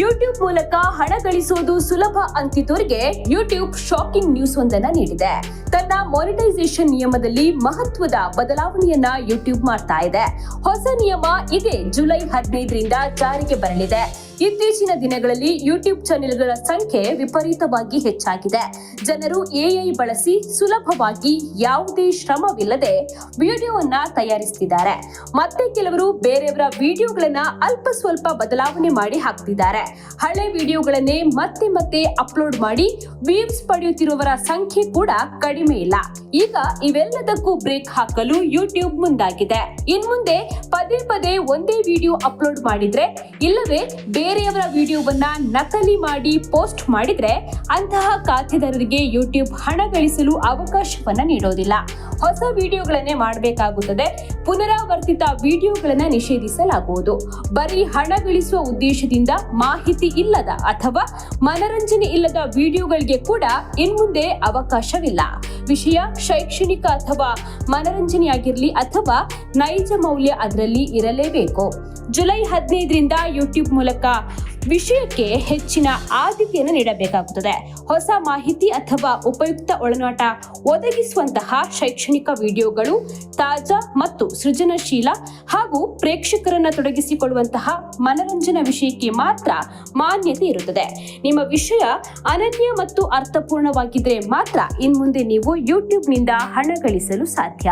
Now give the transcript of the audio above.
YouTube ಮೂಲಕ ಹಣ ಗಳಿಸೋದು ಸುಲಭ ಅಂತಿದ್ದವರಿಗೆ ಯೂಟ್ಯೂಬ್ ಶಾಕಿಂಗ್ ನ್ಯೂಸ್ ಒಂದನ್ನ ನೀಡಿದೆ. ತನ್ನ ನಿಯಮದಲ್ಲಿ ಮಹತ್ವದ ಬದಲಾವಣೆಯನ್ನ ಯೂಟ್ಯೂಬ್ ಮಾಡ್ತಾ ಇದೆ. ಹೊಸ ನಿಯಮ ಇದೇ ಜುಲೈ ಹದಿನೈದರಿಂದ ಜಾರಿಗೆ ಬರಲಿದೆ. ಇತ್ತೀಚಿನ ದಿನಗಳಲ್ಲಿ ಯೂಟ್ಯೂಬ್ ಚಾನೆಲ್ಗಳ ಸಂಖ್ಯೆ ವಿಪರೀತವಾಗಿ ಹೆಚ್ಚಾಗಿದೆ. ಜನರು ಎಐ ಬಳಸಿ ಸುಲಭವಾಗಿ ಯಾವುದೇ ಶ್ರಮವಿಲ್ಲದೆ ವಿಡಿಯೋವನ್ನ ತಯಾರಿಸುತ್ತಿದ್ದಾರೆ ಮತ್ತೆ ಕೆಲವರು ಬೇರೆಯವರ ವಿಡಿಯೋಗಳನ್ನ ಅಲ್ಪ ಸ್ವಲ್ಪ ಬದಲಾವಣೆ ಮಾಡಿ ಹಾಕ್ತಿದ್ದಾರೆ. ಹಳೆ ವಿಡಿಯೋಗಳನ್ನೇ ಮತ್ತೆ ಮತ್ತೆ ಅಪ್ಲೋಡ್ ಮಾಡಿ ವ್ಯೂಸ್ ಪಡೆಯುತ್ತಿರುವವರ ಸಂಖ್ಯೆ ಕೂಡ ಕಡಿಮೆ ಇಲ್ಲ. ಈಗ ಇವೆಲ್ಲದಕ್ಕೂ ಬ್ರೇಕ್ ಹಾಕಲು ಯೂಟ್ಯೂಬ್ ಮುಂದಾಗಿದೆ. ಇನ್ಮುಂದೆ ಪದೇ ಪದೇ ಒಂದೇ ವಿಡಿಯೋ ಅಪ್ಲೋಡ್ ಮಾಡಿದ್ರೆ, ಇಲ್ಲವೇ ಬೇರೆಯವರ ವಿಡಿಯೋವನ್ನ ನಕಲಿ ಮಾಡಿ ಪೋಸ್ಟ್ ಮಾಡಿದ್ರೆ, ಅಂತಹ ಖಾತೆದಾರರಿಗೆ ಯೂಟ್ಯೂಬ್ ಹಣ ಗಳಿಸಲು ಅವಕಾಶವನ್ನ ನೀಡೋದಿಲ್ಲ. ಹೊಸ ವಿಡಿಯೋಗಳನ್ನೇ ಮಾಡಬೇಕಾಗುತ್ತದೆ. ಪುನರಾವರ್ತಿತ ವಿಡಿಯೋಗಳನ್ನ ನಿಷೇಧಿಸಲಾಗುವುದು. ಬರೀ ಹಣ ಗಳಿಸುವ ಉದ್ದೇಶದಿಂದ ಮಾಹಿತಿ ಇಲ್ಲದ ಅಥವಾ ಮನರಂಜನೆ ಇಲ್ಲದ ವಿಡಿಯೋಗಳಿಗೆ ಕೂಡ ಇನ್ಮುಂದೆ ಅವಕಾಶವಿಲ್ಲ. ವಿಷಯ ಶೈಕ್ಷಣಿಕ ಅಥವಾ ಮನರಂಜನೆಯಾಗಿರಲಿ ಅಥವಾ ನೈಜ ಮೌಲ್ಯ ಅದರಲ್ಲಿ ಇರಲೇಬೇಕು. ಜುಲೈ ಹದಿನೈದರಿಂದ ಯೂಟ್ಯೂಬ್ ಮೂಲಕ ವಿಷಯಕ್ಕೆ ಹೆಚ್ಚಿನ ಆದ್ಯತೆಯನ್ನು ನೀಡಬೇಕಾಗುತ್ತದೆ. ಹೊಸ ಮಾಹಿತಿ ಅಥವಾ ಉಪಯುಕ್ತ ಒಳನಾಟ ಒದಗಿಸುವಂತಹ ಶೈಕ್ಷಣಿಕ ವಿಡಿಯೋಗಳು ತಾಜಾ ಮತ್ತು ಸೃಜನಶೀಲ ಹಾಗೂ ಪ್ರೇಕ್ಷಕರನ್ನು ತೊಡಗಿಸಿಕೊಳ್ಳುವಂತಹ ಮನರಂಜನಾ ವಿಷಯಕ್ಕೆ ಮಾತ್ರ ಮಾನ್ಯತೆ ಇರುತ್ತದೆ. ನಿಮ್ಮ ವಿಷಯ ಅನನ್ಯ ಮತ್ತು ಅರ್ಥಪೂರ್ಣವಾಗಿದ್ದರೆ ಮಾತ್ರ ಇನ್ಮುಂದೆ ನೀವು ಯೂಟ್ಯೂಬ್ನಿಂದ ಹಣ ಗಳಿಸಲು ಸಾಧ್ಯ.